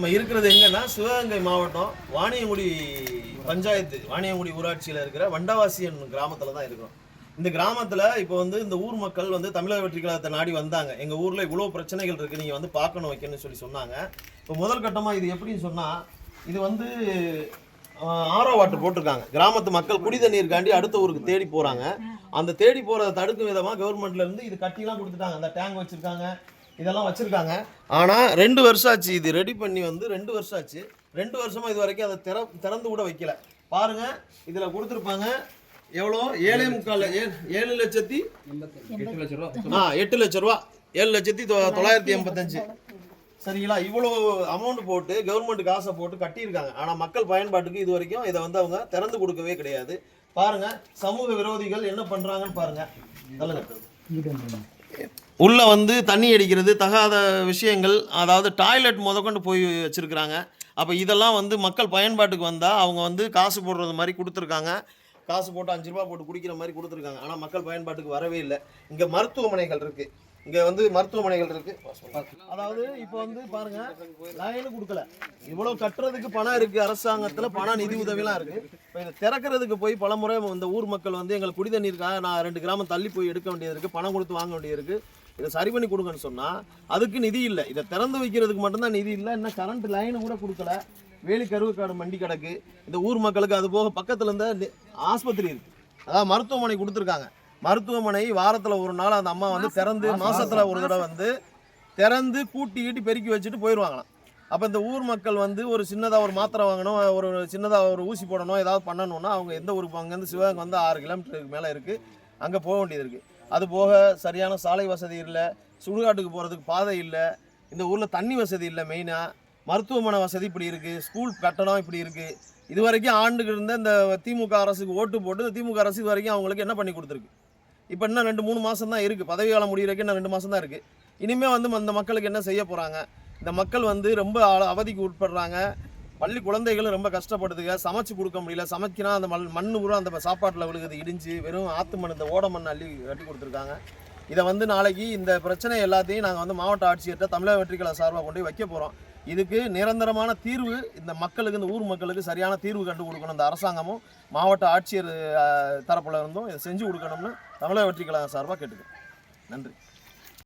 நம்ம இருக்கிறது எங்கன்னா சிவகங்கை மாவட்டம் வாணியங்குடி பஞ்சாயத்து வாணியங்குடி ஊராட்சியில் இருக்கிற வண்டவாசியன் கிராமத்தில் தான் இருக்கிறோம் இந்த கிராமத்தில் இப்போ வந்து இந்த ஊர் மக்கள் வந்து தமிழக வெற்றி கழகத்தை நாடி வந்தாங்க. எங்கள் ஊரில் இவ்வளோ பிரச்சனைகள் இருக்குது நீங்கள் வந்து பார்க்கணும் வைக்கணும்னு சொல்லி சொன்னாங்க. இப்போ முதல் கட்டமாக இது எப்படின்னு சொன்னால் இது வந்து ஆரோ வாட்டர் போட்டிருக்காங்க. கிராமத்து மக்கள் குடி தண்ணீருக்காண்டி அடுத்த ஊருக்கு தேடி போகிறாங்க அந்த தேடி போகிறத தடுக்கும் விதமாக கவர்மெண்ட்லேருந்து இது கட்டிலாம் கொடுத்துட்டாங்க. அந்த டேங்க் வச்சுருக்காங்க. இதெல்லாம் வச்சுருக்காங்க. ஆனால் ரெண்டு வருஷம் ஆச்சு இது ரெடி பண்ணி வந்து ரெண்டு வருஷம் ஆச்சு ரெண்டு வருஷமாக இது வரைக்கும் அதை திற திறந்து கூட வைக்கல. பாருங்க இதில் கொடுத்துருப்பாங்க. எவ்வளோ? ஏழே முக்கால் ஏழு லட்சத்தி எட்டு லட்ச ரூபா. ஆ எட்டு லட்ச ரூபா. ஏழு லட்சத்தி தொ- தொள்ளாயிரத்தி எண்பத்தஞ்சு. சரிங்களா? இவ்வளோ அமௌண்ட் போட்டு கவர்மெண்ட் காசை போட்டு கட்டியிருக்காங்க. ஆனால் மக்கள் பயன்பாட்டுக்கு இது வரைக்கும் இதை வந்து அவங்க திறந்து கொடுக்கவே கிடையாது. பாருங்க சமூக விரோதிகள் என்ன பண்றாங்கன்னு பாருங்க. சொல்லுங்க. உள்ளே வந்து தண்ணி அடிக்கிறது தகாத விஷயங்கள் அதாவது டாய்லெட் முதற்கொண்டு போய் வச்சுருக்குறாங்க. அப்போ இதெல்லாம் வந்து மக்கள் பயன்பாட்டுக்கு வந்தால் அவங்க வந்து காசு போடுறது மாதிரி கொடுத்துருக்காங்க. காசு போட்டு அஞ்சு ரூபா போட்டு குடிக்கிற மாதிரி கொடுத்துருக்காங்க. ஆனால் மக்கள் பயன்பாட்டுக்கு வரவே இல்லை. இங்கே மருத்துவமனைகள் இருக்குது இங்கே வந்து மருத்துவமனைகள் இருக்குது அதாவது இப்போ வந்து பாருங்கள் லைனு கொடுக்கல. இவ்வளோ கட்டுறதுக்கு பணம் இருக்குது அரசாங்கத்தில் பணம் நிதி உதவிலாம் இருக்குது இப்போ இதை திறக்கிறதுக்கு போய் பல முறை இந்த ஊர் மக்கள் வந்து எங்களுக்கு குடி தண்ணீருக்காக நான் ரெண்டு கிராமம் தள்ளி போய் எடுக்க வேண்டியது இருக்குது பணம் கொடுத்து வாங்க வேண்டியது இருக்குது இதை சரி பண்ணி கொடுங்கன்னு சொன்னால் அதுக்கு நிதி இல்லை. இதை திறந்து வைக்கிறதுக்கு மட்டும்தான் நிதி இல்லை. இன்னும் கரண்ட் லைனு கூட கொடுக்கல. வேலி கருவுக்காடு மண்டி கிடக்கு. இந்த ஊர் மக்களுக்கு அது போக பக்கத்தில் இருந்த ஆஸ்பத்திரி இருக்குது அதாவது மருத்துவமனை கொடுத்துருக்காங்க. மருத்துவமனை வாரத்தில் ஒரு நாள் அந்த அம்மா வந்து திறந்து மாசத்துல. ஒரு தடவை வந்து திறந்து கூட்டி கீட்டி பெருக்கி வச்சுட்டு போயிடுவாங்களாம் அப்போ இந்த ஊர் மக்கள் வந்து ஒரு சின்னதாக ஒரு மாத்திரை வாங்கணும் ஒரு சின்னதாக ஒரு ஊசி போடணும் ஏதாவது பண்ணணும்னா அவங்க எந்த ஊருக்கு அங்கேருந்து சிவகங்கை வந்து ஆறு கிலோமீட்டருக்கு மேலே இருக்குது அங்கே போக வேண்டியது இருக்குது அது போக சரியான சாலை வசதி இல்லை சுடுகாட்டுக்கு போகிறதுக்கு பாதை இல்லை இந்த ஊரில் தண்ணி வசதி இல்லை மெயினாக மருத்துவமனை வசதி இப்படி இருக்குது ஸ்கூல் கட்டணம் இப்படி இருக்குது இது வரைக்கும் ஆண்டுக்கு இருந்த இந்த திமுக அரசுக்கு ஓட்டு போட்டு இந்த திமுக அரசு இது வரைக்கும் அவங்களுக்கு என்ன பண்ணி கொடுத்துருக்கு? இப்போ இன்னும் ரெண்டு மூணு மாதம் தான் இருக்குது பதவி காலம் முடிகிறக்கு இன்னும் ரெண்டு மாதம் தான் இருக்குது இனிமேல் வந்து அந்த மக்களுக்கு என்ன செய்ய போகிறாங்க இந்த மக்கள் வந்து ரொம்ப அவதிக்கு உட்படுறாங்க. பள்ளி குழந்தைகளும் ரொம்ப கஷ்டப்படுதுங்க. சமைச்சு கொடுக்க முடியல. சமைக்கினா அந்த மண் மண் பூரா அந்த சாப்பாட்டில் விழுகுது இடிஞ்சு வெறும் ஆத்து மண் இந்த ஓட மண் அள்ளி கட்டி கொடுத்துருக்காங்க. இதை வந்து நாளைக்கு இந்த பிரச்சனை எல்லாத்தையும் நாங்கள் வந்து மாவட்ட ஆட்சியர்கிட்ட தமிழக வெற்றிக்கலை சார்பாக கொண்டு போய் வைக்க போகிறோம் இதுக்கு நிரந்தரமான தீர்வு இந்த மக்களுக்கு இந்த ஊர் மக்களுக்கு சரியான தீர்வு கண்டு கொடுக்கணும். இந்த அரசாங்கமும் மாவட்ட ஆட்சியர் தரப்பில் தரப்புல இருந்தும் இதை செஞ்சு கொடுக்கணும்னு தமிழக வெற்றிக்கலை சார்பாக கேட்டுக்கிறோம். நன்றி.